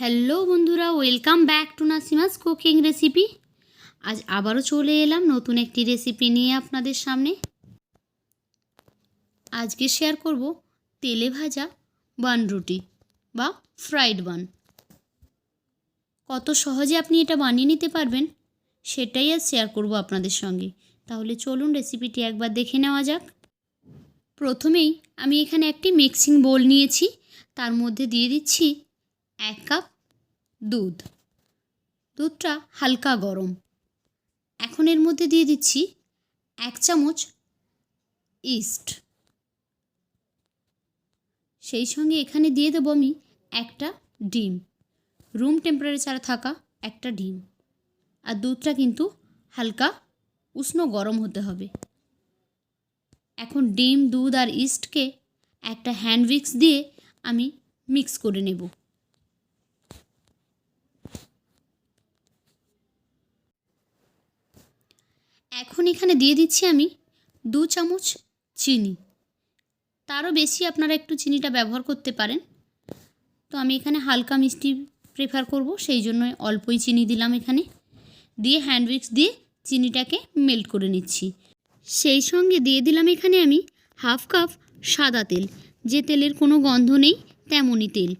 Hello বন্ধুরা, welcome back to Nasima's cooking recipe. আজ আবারও চলে এলাম নতুন একটি রেসিপি নিয়ে আপনাদের সামনে। আজকে শেয়ার করব তেলে ভাজা বান রুটি বা ফ্রাইড বান। কত সহজে আপনি এটা বানিয়ে নিতে পারবেন সেটাই আজ শেয়ার করব আপনাদের সঙ্গে। তাহলে চলুন রেসিপিটি একবার দেখে নেওয়া যাক। প্রথমেই আমি এখানে একটি মিক্সিং বোল নিয়েছি, তার মধ্যে দিয়ে দিচ্ছি এক কাপ দুধ। দুধটা হালকা গরম। এখন এর মধ্যে দিয়ে দিচ্ছি এক চামচ ইস্ট। সেই সঙ্গে এখানে দিয়ে দেবো আমি একটা ডিম। রুম টেম্পারেচারে থাকা একটা ডিম। আর দুধটা কিন্তু হালকা উষ্ণ গরম হতে হবে। এখন ডিম, দুধ আর ইস্টকে একটা হ্যান্ড উইক্স দিয়ে আমি মিক্স করে নেব। এখন এখানে দিয়ে দিচ্ছি আমি দু চামচ চিনি। তারও বেশি আপনারা একটু চিনিটা ব্যবহার করতে পারেন। তো আমি এখানে হালকা মিষ্টি প্রেফার করব, সেই জন্য অল্পই চিনি দিলাম এখানে। দিয়ে হ্যান্ড উইক্স দিয়ে চিনিটাকে মেল্ট করে নিচ্ছি। সেই সঙ্গে দিয়ে দিলাম এখানে আমি হাফ কাপ সাদা তেল। যে তেলের কোনো গন্ধ নেই, তেমনই তেল।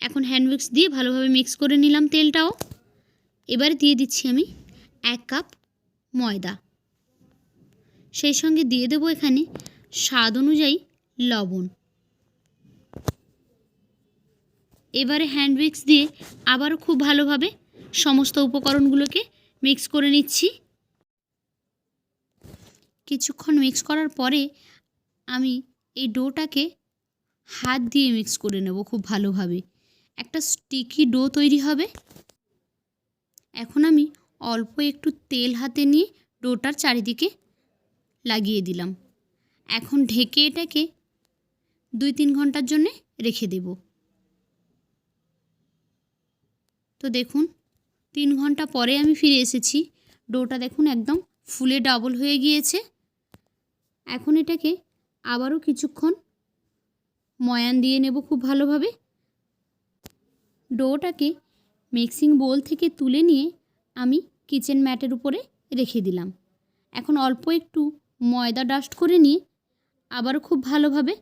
এখন হ্যান্ড উইক্স দিয়ে ভালোভাবে মিক্স করে নিলাম তেলটাও। এবারে দিয়ে দিচ্ছি আমি এক কাপ ময়দা। সেই সঙ্গে দিয়ে দেবো এখানে স্বাদ অনুযায়ী লবণ। এবারে হ্যান্ড উইক্স দিয়ে আবারও খুব ভালোভাবে সমস্ত উপকরণগুলোকে মিক্স করে নিচ্ছি। কিছুক্ষণ মিক্স করার পরে আমি এই ডোটাকে হাত দিয়ে মিক্স করে নেব খুব ভালোভাবে। একটা স্টিকি ডো তৈরি হবে। এখন আমি অল্প একটু তেল হাতে নিয়ে ডোটার চারিদিকে লাগিয়ে দিলাম। এখন ঢেকে এটাকে দুই তিন ঘণ্টার জন্যে রেখে দেব। তো দেখুন, তিন ঘণ্টা পরে আমি ফিরে এসেছি। ডোটা দেখুন একদম ফুলে ডাবল হয়ে গিয়েছে। এখন এটাকে আবারও কিছুক্ষণ ময়ান দিয়ে নেব খুব ভালোভাবে। ডোটাকে মিক্সিং বোল থেকে তুলে নিয়ে আমি কিচেন ম্যাটের উপরে রেখে দিলাম। এখন অল্প একটু ময়দা ডাস্ট করে নিয়ে আবারও খুব ভালোভাবে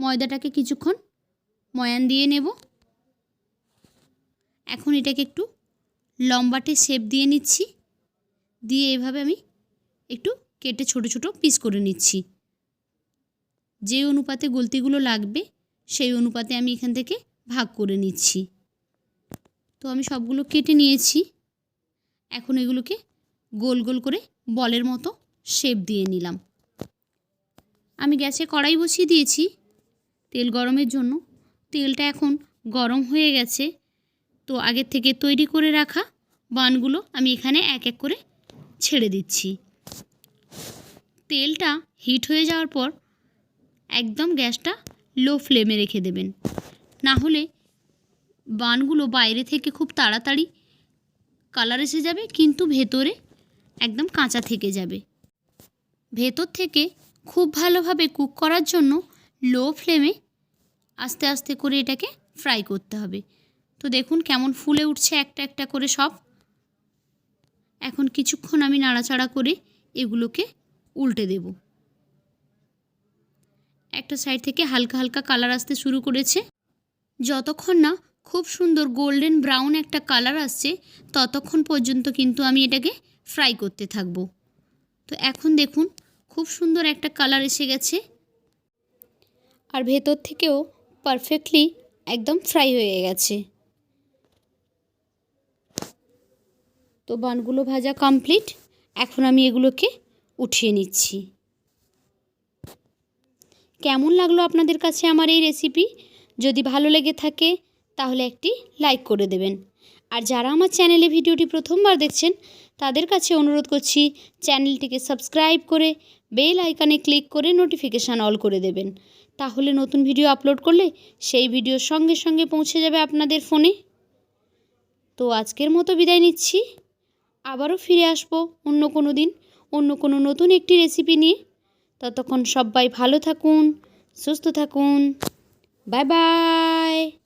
ময়দাটাকে কিছুক্ষণ ময়ান দিয়ে নেব। এখন এটাকে একটু লম্বাটে শেপ দিয়ে নিচ্ছি। দিয়ে এভাবে আমি একটু কেটে ছোট ছোট পিস করে নিচ্ছি। যে অনুপাতে গলতিগুলো লাগবে সেই অনুপাতে আমি এখান থেকে ভাগ করে নিচ্ছি। তো আমি সবগুলো কেটে নিয়েছি। এখন এগুলোকে গোল গোল করে বলের মতো শেপ দিয়ে নিলাম। আমি গ্যাসে কড়াই বসিয়ে দিয়েছি তেল গরমের জন্য। তেলটা এখন গরম হয়ে গেছে। তো আগের থেকে তৈরি করে রাখা বানগুলো আমি এখানে এক এক করে ছেড়ে দিচ্ছি। তেলটা হিট হয়ে যাওয়ার পর একদম গ্যাসটা লো ফ্লেমে রেখে দেবেন। না হলে বানগুলো বাইরে থেকে খুব তাড়াতাড়ি কালার এসে যাবে, কিন্তু ভেতরে একদম কাঁচা থেকে যাবে। ভেতর থেকে খুব ভালোভাবে কুক করার জন্য লো ফ্লেমে আস্তে আস্তে করে এটাকে ফ্রাই করতে হবে। তো দেখুন কেমন ফুলে উঠছে একটা একটা করে সব। এখন কিছুক্ষণ আমি নাড়াচাড়া করে এগুলোকে উল্টে দেব। একটা সাইড থেকে হালকা হালকা কালার আসতে শুরু করেছে। যতক্ষণ না খুব সুন্দর গোল্ডেন ব্রাউন একটা কালার আসছে, ততক্ষণ পর্যন্ত কিন্তু আমি এটাকে ফ্রাই করতে থাকব। তো এখন দেখুন, খুব সুন্দর একটা কালার এসে গেছে। আর ভেতর থেকেও পারফেক্টলি একদম ফ্রাই হয়ে গেছে। তো বানগুলো ভাজা কমপ্লিট এখন আমি এগুলোকে উঠিয়ে নিচ্ছি। কেমন লাগল আপনাদের কাছে আমার এই রেসিপি যদি ভালো লেগে থাকে তাহলে একটি লাইক করে দেবেন। আর যারা আমার চ্যানেলে ভিডিওটি প্রথমবার দেখছেন, তাদের কাছে অনুরোধ করছি চ্যানেলটিকে সাবস্ক্রাইব করে বেল আইকনে ক্লিক করে নোটিফিকেশান অল করে দেবেন। তাহলে নতুন ভিডিও আপলোড করলে সেই ভিডিও সঙ্গে সঙ্গে পৌঁছে যাবে আপনাদের ফোনে তো আজকের মতো বিদায় নিচ্ছি। আবারও ফিরে আসব অন্য কোনো দিন, অন্য কোনো নতুন একটি রেসিপি নিয়ে। ততক্ষণ সবাই ভালো থাকুন, সুস্থ থাকুন। Bye bye